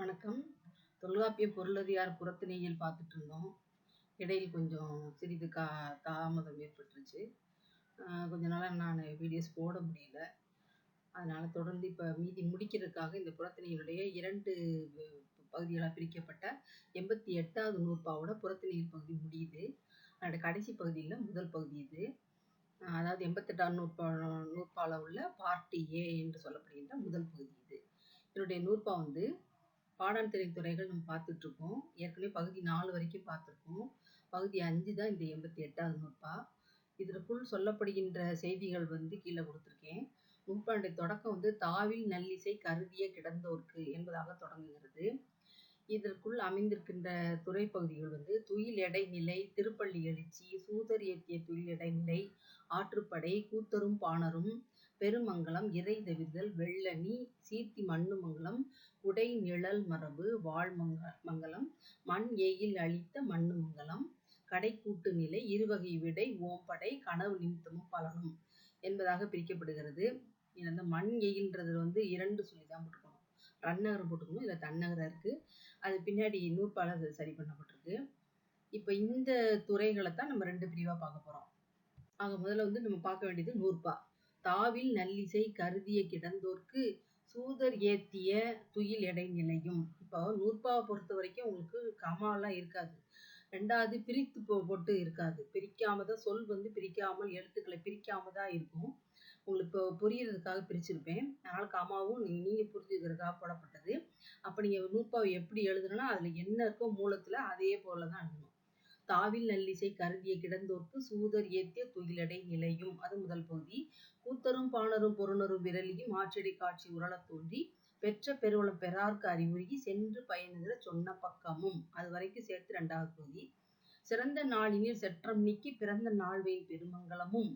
வணக்கம். தொல்காப்பிய பொருளதியார் புறத்திணையில் பார்த்துட்டு இருந்தோம். இடையில் கொஞ்சம் சிறிது கா தாமதம் ஏற்பட்டுருச்சு. கொஞ்ச நாளாக நான் வீடியோஸ் போட முடியல. அதனால் தொடர்ந்து இப்போ மீதி முடிக்கிறதுக்காக இந்த புறத்திணையினுடைய இரண்டு பகுதிகளாக பிரிக்கப்பட்ட எண்பத்தி எட்டாவது நூற்பாவோட புறத்திணையில் பகுதி முடியுது. அதோட கடைசி பகுதியில் முதல் பகுதி இது. அதாவது எண்பத்தெட்டாம் நூற்பா நூற்பாவில் உள்ள பார்ட்டி ஏ என்று சொல்லப்படுகின்ற முதல் பகுதி இது. இதனுடைய நூற்பா வந்து பாடான் துறைகள் நம்ம பார்த்துட்டு இருக்கோம் ஏற்கனவே பகுதி நாலு வரைக்கும் பார்த்துருக்கோம். பகுதி அஞ்சு தான் இந்த எண்பத்தி எட்டாவது நூற்பா இதற்குள் சொல்லப்படுகின்ற செய்திகள் வந்து கீழே கொடுத்துருக்கேன். நூற்பாண்டை தொடக்கம் வந்து தாவில் நல்லிசை கருதிய கிடந்தோர்க்கு என்பதாக தொடங்குகிறது. இதற்குள் அமைந்திருக்கின்ற துறை பகுதிகள் வந்து துயில் எடைநிலை திருப்பள்ளி எழுச்சி சூதர் இயற்றிய துயில் எடைநிலை ஆற்றுப்படை கூத்தரும் பாணரும் பெருமங்கலம் இறை தவிர்தல் வெள்ளனி சீர்த்தி மண்ணுமங்கலம் உடை நிழல் மரபு வாழ்மங்க மங்கலம் மண் எயில் அளித்த மண்ணுமங்கலம் கடைக்கூட்டு நிலை இருவகை விடை ஓம்படை கனவு நிமித்தமும் பலனும் என்பதாக பிரிக்கப்படுகிறது. இதில் வந்து மண் எயில்ன்றது வந்து இரண்டு சொல்லி தான் போட்டுக்கணும் ரன்னகரம் போட்டுக்கணும் இதில் தன்னகரம் இருக்குது அது பின்னாடி நூற்பாளர் சரி பண்ணப்பட்டிருக்கு. இப்போ இந்த துறைகளை தான் நம்ம ரெண்டு பிரிவாக பார்க்க போகிறோம் ஆக முதல்ல வந்து நம்ம பார்க்க வேண்டியது நூற்பா. தாவில் நல்லிசை கருதிய கிடந்தோர்க்கு சூதர் ஏத்திய துயில் எடை நிலையும். இப்போ நூற்பாவை பொறுத்த வரைக்கும் உங்களுக்கு கமாலாம் இருக்காது. ரெண்டாவது பிரித்து போ போட்டு இருக்காது. பிரிக்காம தான் சொல் வந்து பிரிக்காமல் எழுத்துக்களை பிரிக்காம தான் இருக்கும். உங்களுக்கு இப்போ புரியறதுக்காக பிரிச்சிருப்பேன். அதனால் கமாவும் நீங்கள் புரிஞ்சுக்கிறதுக்காக போடப்பட்டது. அப்போ நீங்கள் நூற்பாவை எப்படி எழுதுனா அதில் என்ன இருக்கோ மூலத்தில் அதே போல தான் எழுதணும். தாவில் நல்லிசை கருதிய கிடந்தோர்க்கு சூதர் ஏத்திய துயிலடை நிலையும். அது முதல் பகுதி கூத்தரும் பாணரும் பொருணரும் விரலியும் ஆற்றடி காட்சி உரளத் தோன்றி பெற்ற பெருவளம் பெறார்க்கு அறிவுறுகி சென்று பயனுகிற சொன்ன பக்கமும். அது வரைக்கும் சேர்த்து ரெண்டாவது பகுதி சிறந்த நாளினில் செற்றம் நீக்கி பிறந்த நாள்வையின் பெருமங்கலமும்.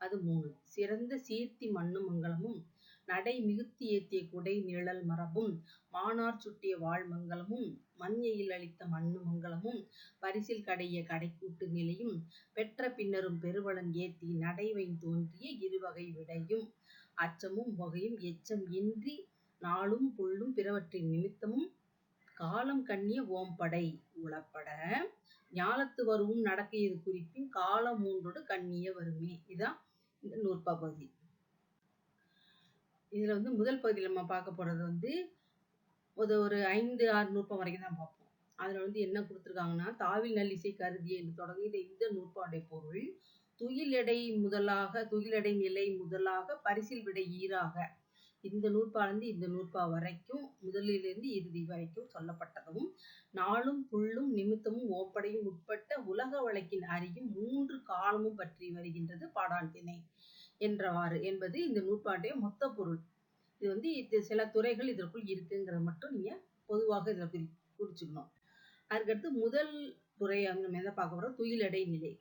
அது மூணு. சிறந்த சீர்த்தி மண்ணு மங்கலமும். நடை மிகுத்தி ஏத்திய குடை நிழல் மரபும் மானார் சுட்டிய வாழ்மங்கலமும் மண்யையில் அளித்த மண்ணு மங்கலமும் பரிசில் கடைய கடைக்கூட்டு நிலையும் பெற்ற பின்னரும் பெருவளன் ஏத்தி நடைவைன் தோன்றிய இருவகை விடையும் அச்சமும் வகையும் எச்சம் இன்றி நாளும் புல்லும் பிறவற்றின் நிமித்தமும் காலம் கண்ணிய ஓம்படை உளப்பட ஞாலத்து வருவும் நடக்கையது குறிப்பின் காலம் மூன்றோடு கண்ணிய வருமே. இதான் இந்த நூற்பகுதி. இதில் வந்து முதல் பகுதியில் நம்ம பார்க்க போகிறது வந்து ஒரு ஒரு ஐந்து ஆறு நூற்பம் வரைக்கும் தான் பார்ப்போம். அதில் வந்து என்ன கொடுத்துருக்காங்கன்னா தாவில் நல்லிசை கருதி என்று தொடங்கிய இந்த நூற்பாண்டை பொருள் துயில் எடை முதலாக துயிலடை நிலை முதலாக பரிசில் விடை ஈராக இந்த நூற்பாலேருந்து இந்த நூற்பா வரைக்கும் முதலிலிருந்து இறுதி வரைக்கும் சொல்லப்பட்டதும் நாளும் புல்லும் நிமித்தமும் ஓப்படையும் உட்பட்ட உலக வழக்கின் அறியும் மூன்று காலமும் பற்றி வருகின்றது பாடான் திணை. என்றவாறு என்பது இந்த நூற்பாண்டைய மொத்த பொருள். இது வந்து இது சில துறைகள் இதற்குள் இருக்குங்கிறத மட்டும் நீங்க பொதுவாக இதில் குறி குறிச்சுக்கணும் அதுக்கடுத்து முதல் துறை நம்ம எதை பார்க்க போகிறோம் துயிலடை நிலை.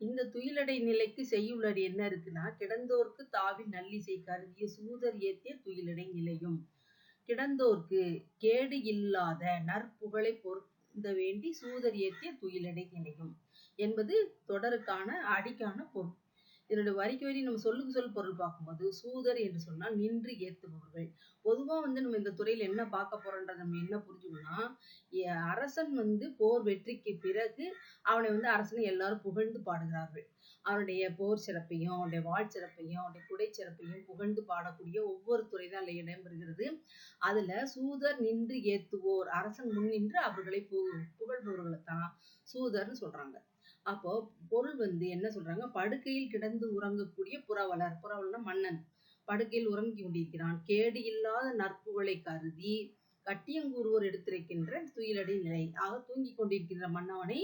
இந்த துயிலடை நிலைக்கு செய்யுள்ளது என்ன இருக்குன்னா கிடந்தோர்க்கு தாவி நல்லிசை கருதிய சூதர் ஏத்திய துயிலடை நிலையும். கிடந்தோர்க்கு கேடு இல்லாத நற்புகழை பொருந்த வேண்டி சூதர் ஏத்திய துயிலடை நிலையும். என்பது தொடருக்கான அடிக்கான பொருள். இதனுடைய வரிக்கு வரி நம்ம சொல்லுக்கு சொல் பொருள் பார்க்கும்போது சூதர் என்று சொன்னால் நின்று ஏத்துபவர்கள். பொதுவாக வந்து நம்ம இந்த துறையில் என்ன பார்க்க போறோன்றத நம்ம என்ன புரிஞ்சுக்கணும்னா அரசன் வந்து போர் வெற்றிக்கு பிறகு அவனை வந்து அரசனை எல்லாரும் புகழ்ந்து பாடுகிறார்கள். அவனுடைய போர் சிறப்பையும் அவனுடைய வாழ் சிறப்பையும் அவனுடைய குடை சிறப்பையும் புகழ்ந்து பாடக்கூடிய ஒவ்வொரு துறை தான் அதில் இடம்பெறுகிறது. அதுல சூதர் நின்று ஏத்துவோர் அரசன் முன் நின்று அவர்களை புகழ்பவர்களை தான் சூதர்னு சொல்றாங்க. அப்போ பொருள் வந்து என்ன சொல்றாங்க? படுக்கையில் கிடந்து உறங்கக்கூடிய புறவலர் புறவலர் மன்னன். படுக்கையில் உறங்கி கொண்டிருக்கிறான். கேடு இல்லாத நற்புகளை கருதி கட்டியங்கூறுவோர் எடுத்திருக்கின்ற துயிலடை நிலை. ஆக தூங்கி கொண்டிருக்கின்ற மன்னவனை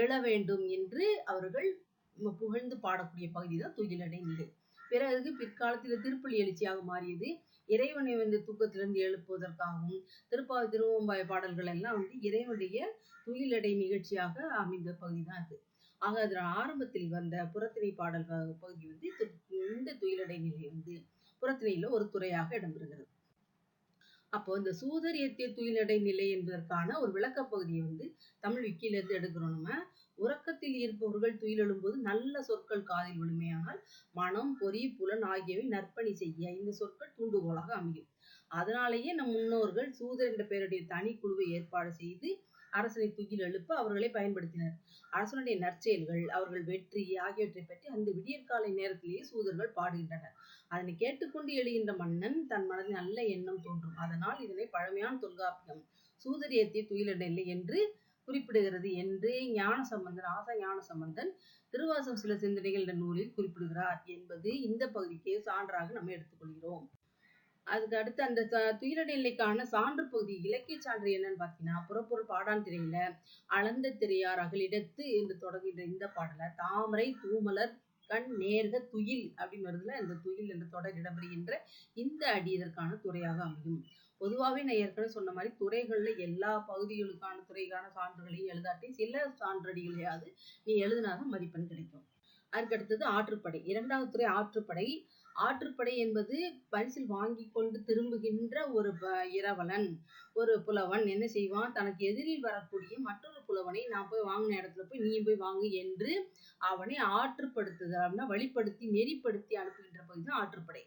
எழ வேண்டும் என்று அவர்கள் புகழ்ந்து பாடக்கூடிய பகுதி தான் துயிலடை நிலை. பிறகு பிற்காலத்தில் திருப்பலி எழுச்சியாக மாறியது. இறைவனை வந்து தூக்கத்திலிருந்து எழுப்புவதற்காகவும் திருப்பாவை திருவம்பாய பாடல்கள் எல்லாம் வந்து இறைவனுடைய துயிலடை நிகழ்ச்சியாக அமைந்த பகுதி தான் அது. ஆக அதில் ஆரம்பத்தில் வந்த புறத்திணை பாடல் பகுதி வந்து இந்த துயிலடை நிலை வந்து புறத்திணையில ஒரு துறையாக இடம்பெறுகிறது. அப்போ இந்த சூதரியத்திய துயிலடை நிலை என்பதற்கான ஒரு விளக்க பகுதியை வந்து தமிழ் விக்கில இருந்து எடுக்கிறோம் நம்ம. உறக்கத்தில் இருப்பவர்கள் துயிலெழும்போது நல்ல சொற்கள் காதில் விழுமையானால் மனம் பொறி புலன் ஆகியவை நற்பணி செய்ய இந்த சொற்கள் தூண்டுகோலாக அமையும். அதனாலேயே நம் முன்னோர்கள் சூதர் என்ற பெயருடைய தனி குழுவை ஏற்பாடு செய்து அரசனை தூக்கில் எழுப்ப அவர்களை பயன்படுத்தினர். அரசனுடைய நற்செயல்கள் அவர்கள் வெற்றி ஆகியவற்றை பற்றி அந்த விடியற்காலை நேரத்திலேயே சூதர்கள் பாடுகின்றனர். அதனை கேட்டுக்கொண்டு எழுகின்ற மன்னன் தன் மனதில் நல்ல எண்ணம் தோன்றும். அதனால் இதனை பழமையான தொல்காப்பியம் சூதரியத்தை துயிலடலை என்று குறிப்பிடுகிறது என்று ஞான சம்பந்தன் ஆசா ஞான சம்பந்தன் திருவாசம் சில சிந்தனைகள் என்ற நூலில் குறிப்பிடுகிறார். என்பது இந்த பகுதிக்கு சான்றாக நம்ம எடுத்துக்கொள்கிறோம் அதுக்கு அடுத்து அந்த துயிலடைநிலைக்கான சான்று பகுதி இலக்கிய சான்று என்னன்னு பார்த்தீங்கன்னா புறப்பொருள் பாடான் திரையில அளந்த திரையார் அகலிடத்து என்று தொடங்குகின்ற இந்த பாடல தாமரை தூமலர் கண் நேர்க துயில் அப்படின்னு வருதுல இந்த துயில் என்ற தொடர் இடம்பெறுகின்ற இந்த அடி இதற்கான துறையாக அமையும். பொதுவாகவே நான் ஏற்கனவே சொன்ன மாதிரி துறைகளில் எல்லா பகுதிகளுக்கான துறைக்கான சான்றுகளையும் எழுதாட்டி சில சான்றடிகளையாவது நீ எழுதினாதான் மதிப்பெண் கிடைக்கும். அதுக்கடுத்தது ஆற்றுப்படை. இரண்டாவது துறை ஆற்றுப்படை ஆற்றுப்படை என்பது பரிசில் வாங்கி கொண்டு திரும்புகின்ற ஒரு இரவலன் ஒரு புலவன் என்ன செய்வான்? தனக்கு எதிரில் வரக்கூடிய மற்றொரு புலவனை நான் போய் வாங்கின இடத்துல போய் நீ போய் வாங்கு என்று அவனை ஆற்றுப்படுத்துதல் அப்படின்னா வழிப்படுத்தி நெறிப்படுத்தி அனுப்புகின்ற பகுதி தான் ஆற்றுப்படை.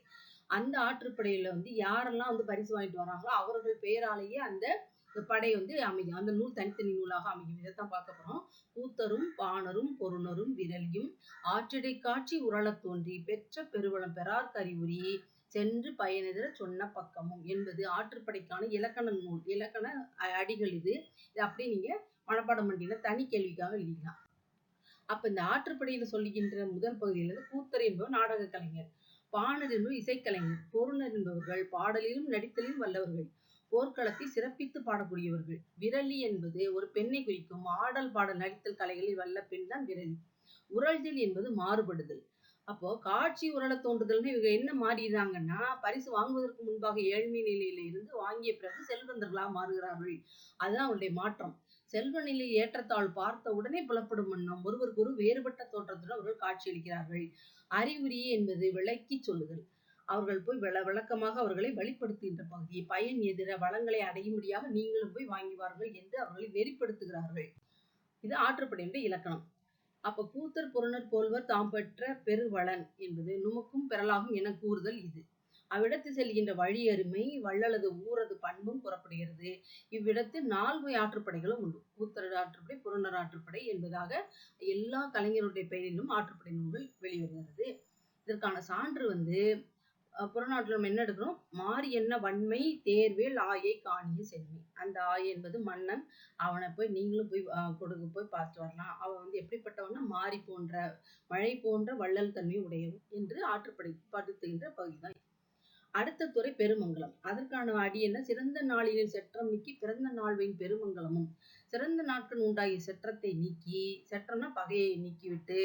அந்த ஆற்றுப்படையில வந்து யாரெல்லாம் வந்து பரிசு வாங்கிட்டு வராங்களோ அவர்கள் பெயராலேயே அந்த படை வந்து அமையும். அந்த நூல் தனித்தனி நூலாக அமையும். இதைத்தான் பார்க்க போறோம். கூத்தரும் பாணரும் பொருணரும் விரலியும் ஆற்றடை காட்சி உரளத் தோன்றி பெற்ற பெருவளம் பெறார் கறிவுரி சென்று பயனெதிர சொன்ன பக்கமும் என்பது ஆற்றுப்படைக்கான இலக்கண நூல் இலக்கண அடிகள் இது. இது அப்படியே நீங்க மனப்பாடம் பண்ணினா தனி கேள்விக்காக எழுதிக்கலாம். அப்ப இந்த ஆற்றுப்படையில சொல்லுகின்ற முதல் பகுதியிலிருந்து கூத்தர் என்பவர் நாடக கலைஞர் பாணர் என்பவர் இசைக்கலைஞர் பொருணர் என்பவர்கள் பாடலிலும் நடித்தலிலும் வல்லவர்கள். போர்க்களத்தை சிறப்பித்து பாடக்கூடியவர்கள். விரலி என்பது ஒரு பெண்ணை குறிக்கும் ஆடல் பாடல் நடித்தல் கலைகளில் வல்ல பெண் தான் விரலி. உரள்தல் என்பது மாறுபடுதல். அப்போ காட்சி உரள தோன்றுதல்னு இவங்க என்ன மாறிடுறாங்கன்னா பரிசு வாங்குவதற்கு முன்பாக ஏழ்மை நிலையில இருந்து வாங்கிய பிறகு செல்வந்தர்களா மாறுகிறார்கள். அதுதான் அவருடைய மாற்றம். செல்வ நிலை ஏற்றத்தாள் பார்த்த உடனே புலப்படும் வண்ணம் ஒருவருக்கு ஒரு வேறுபட்ட தோற்றத்துடன் அவர்கள் காட்சியளிக்கிறார்கள் அறிகுறி என்பது விளக்கி சொல்லுதல். அவர்கள் போய் விள விளக்கமாக அவர்களை வழிப்படுத்துகின்ற பகுதி. பயன் எதிர வளங்களை அடையும்படியாக நீங்களும் போய் வாங்குவார்கள் என்று அவர்களை நெறிப்படுத்துகிறார்கள். இது ஆற்றுப்படையின்ற இலக்கணம். அப்ப கூத்தர் புறனர் போல்வர் தாம் பெற்ற பெருவளன் என்பது நுமக்கும் பெறலாகும் என கூறுதல் இது. அவ்விடத்து செல்கின்ற வழி அருமை வள்ளலது ஊரது பண்பும் புறப்படுகிறது. இவ்விடத்து நால்கு ஆற்றுப்படைகளும் உண்டு. கூத்தர் ஆற்றுப்படை புறநர் ஆற்றுப்படை என்பதாக எல்லா கலைஞருடைய பெயரிலும் ஆற்றுப்படை நூல்கள் வெளிவருகிறது. இதற்கான சான்று வந்து புறநாட்டில் நம்ம என்ன எடுக்கிறோம்? மாறி என்ன வன்மை தேர்வேல் ஆயை காணிய சென்மை அந்த ஆய் என்பது மன்னன். அவனை போய் நீங்களும் போய் கொடுக்க போய் பார்த்து வரலாம். அவன் வந்து எப்படிப்பட்டவனா மாறி போன்ற மழை போன்ற வள்ளல் தன்மை உடையவன் என்று ஆற்றுப்படை படுத்துகின்ற பகுதி தான் அடுத்த துறை பெருமங்கலம். அதற்கான அடி என்ன? சிறந்த நாளினில் செற்றம் நீக்கி பிறந்த நாள்வின் பெருமங்கலமும். சிறந்த நாட்கள் உண்டாகிய செற்றத்தை நீக்கி செற்றம்னா பகையை நீக்கிவிட்டு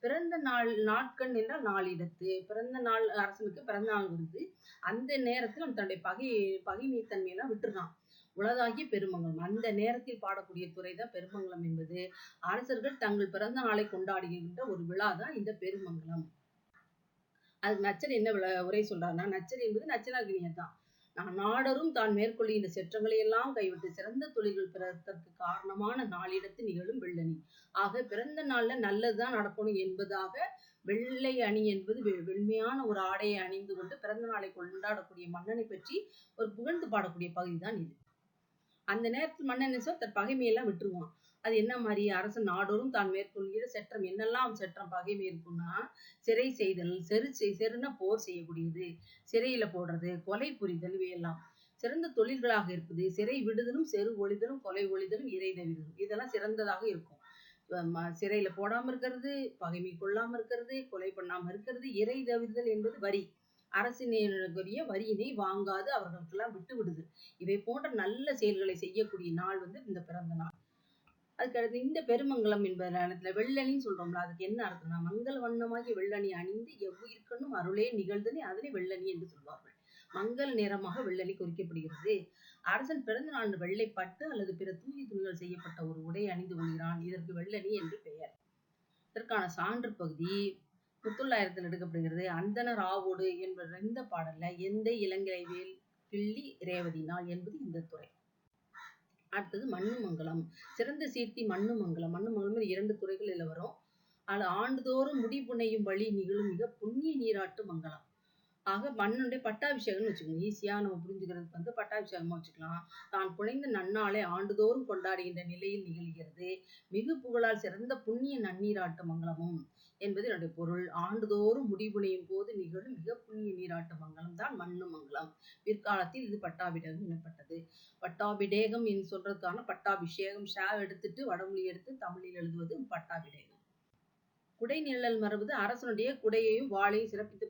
பிறந்த நாள் நாட்கள் என்றால் நாளிடத்து பிறந்த நாள் அரசனுக்கு பிறந்த நாள் வருது அந்த நேரத்தில் அவன் தன்னுடைய பகை பகைமை தன்மையெல்லாம் விட்டுறான். உலகாகிய பெருமங்கலம். அந்த நேரத்தில் பாடக்கூடிய துறை தான் பெருமங்கலம் என்பது. அரசர்கள் தங்கள் பிறந்த நாளை கொண்டாடுகின்ற ஒரு விழா தான் இந்த பெருமங்கலம். அது நச்சர் என்ன உரை சொல்றாருன்னா நச்சர் என்பது நச்சனாகினியர் தான் நாடரும் தான் மேற்கொள்கின்ற செற்றங்களை எல்லாம் கைவிட்டு சிறந்த தொழில்கள் பிறத்தற்கு காரணமான நாளிடத்து நிகழும் வெள்ளணி ஆக பிறந்த நாள்ல நல்லதுதான் நடக்கணும் என்பதாக வெள்ளை அணி என்பது வெண்மையான ஒரு ஆடையை அணிந்து கொண்டு பிறந்த நாளை கொண்டாடக்கூடிய மன்னனை பற்றி ஒரு புகழ்ந்து பாடக்கூடிய பகுதி தான் இது. அந்த நேரத்தில் மன்னன் தன் பகைமையெல்லாம் விட்டுருவான். அது என்ன மாதிரி? அரசு நாடோறும் தான் மேற்கொள்கிற செற்றம். என்னெல்லாம் செற்றம்? பகைமை இருக்குன்னா சிறை செய்தல் செரு செருன போர் செய்யக்கூடியது. சிறையில போடுறது கொலை புரிதல் இவையெல்லாம். சிறந்த தொழில்களாக இருப்பது சிறை விடுதலும் செரு ஒளிதலும் கொலை ஒளிதலும் இறை தவிர்தலும் இதெல்லாம் சிறந்ததாக இருக்கும். சிறையில போடாம இருக்கிறது பகைமை கொள்ளாம இருக்கிறது கொலை பண்ணாம இருக்கிறது இறை தவிர்தல் என்பது வரி. அரசினுடைய வரியினை வாங்காது அவர்களுக்கெல்லாம் விட்டு விடுது. இவை போன்ற நல்ல செயல்களை செய்யக்கூடிய நாள் வந்து இந்த பிறந்த நாள். அதுக்கடுத்து இந்த பெருமங்கலம் என்பது இடத்துல வெள்ளணின்னு சொல்றோம்ல அதுக்கு என்ன அர்த்தம்னா மங்கள வண்ணமாகி வெள்ளணி அணிந்து எவ்வுயிர்க்கண்ணும் அருளே நிகழ்ந்தனே அதனை வெள்ளணி என்று சொல்வார்கள். மங்கள நேரமாக வெள்ளணி குறிக்கப்படுகிறது. அரசன் பிறந்த நாள் வெள்ளை பட்டு அல்லது பிற தூய துணிகள் செய்யப்பட்ட ஒரு உடை அணிந்து கொள்கிறான். இதற்கு வெள்ளணி என்று பெயர். இதற்கான சான்று பகுதி புத்துள்ளாயிரத்தில் எடுக்கப்படுகிறது. அந்தனர் ஆவோடு என்பது இந்த பாடல்ல எந்த இளங்கிளை வேல் கிள்ளி ரேவதி நாள் என்பது இந்த துறை. அடுத்தது மண்ணுமங்கலம். சிறந்த சீர்த்தி மண்ணுமங்கலம். மண்ணுமங்கலம் இரண்டு துறைகள் இதுல வரும். அது ஆண்டுதோறும் முடி புனையும் வழி நிகழும் மிக புண்ணிய நீராட்டு மங்கலம். ஆக மண்ணுடைய பட்டாபிஷேகம்னு வச்சுக்கணும் ஈஸியாக நம்ம புரிஞ்சுக்கிறதுக்கு வந்து பட்டாபிஷேகமாக வச்சுக்கலாம். தான் புனைந்த நன்னாளை ஆண்டுதோறும் கொண்டாடுகின்ற நிலையில் நிகழ்கிறது. மிகு புகழால் சிறந்த புண்ணிய நன்னீராட்டு மங்கலமும். என்பது என்னுடைய பொருள். ஆண்டுதோறும் முடிவுனையும் போது நிகழும் மிக புண்ணிய நீராட்டு மங்களம் தான் மண்ணு மங்களம் பிற்காலத்தில் இது பட்டாபிடேகம் எனப்பட்டது. பட்டாபிடேகம் என்று சொல்றதுக்கான பட்டாபிஷேகம். ஷா எடுத்துட்டு வடமொழி எடுத்து தமிழில் எழுதுவது பட்டாபிடேகம். குடைநிழல் மரபுது அரசனுடைய குடையையும் வாளையும் சிறப்பித்து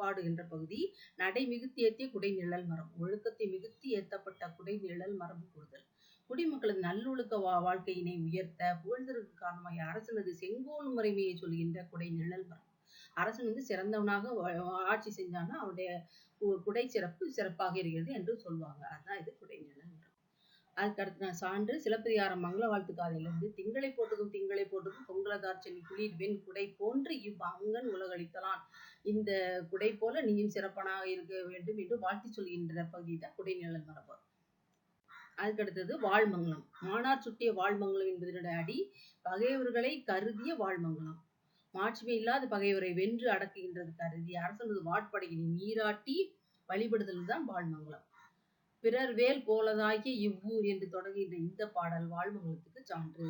பாடுகின்ற பகுதி நடை மிகுத்தி ஏற்றிய குடைநிழல் மரம். ஒழுக்கத்தை மிகுத்தி ஏற்றப்பட்ட குடைநிழல் மரபு கூறுதல். குடிமக்களது நல்லொழுக்க வா வாழ்க்கையினை உயர்த்த புகழ்ந்ததற்கு காரணமாக அரசனது செங்கோல் முறைமையை சொல்கின்ற குடை நிழல் மரம். அரசன் வந்து சிறந்தவனாக ஆட்சி செஞ்சான்னா அவனுடைய கு- குடை சிறப்பு சிறப்பாக இருக்கிறது என்று சொல்லுவாங்க அதுதான் இது குடை நிழல் மரம். அதுக்கடுத்த சான்று சிலப்பதிகாரம் மங்கள வாழ்த்து காதையிலிருந்து திங்களை போட்டதும் திங்களை போட்டதும் பொங்கலதார்ச்சனி குளிர் வெண் குடை போன்று இவ் அங்கன் உலகளித்தலான் இந்த குடை போல நீயும் சிறப்பனாக இருக்க வேண்டும் என்று வாழ்த்தி சொல்கின்ற பகுதி தான் குடை நிழல் மரபு அதுக்கு அடுத்தது வாழ்மங்கலம் மானார் சுட்டிய வாழ்மங்கலம் என்பதனுடைய அடி பகைவர்களை கருதிய வாழ்மங்கலம் மாட்சிமை இல்லாத பகைவரை வென்று அடக்குகின்றது கருதி அரசனது வாட்படையினை நீராட்டி வழிபடுதல் தான் வாழ்மங்கலம் பிறர் வேல் போலதாகிய இவ்வூர் என்று தொடங்குகின்ற இந்த பாடல் வாழ்மங்கலத்துக்கு சான்று.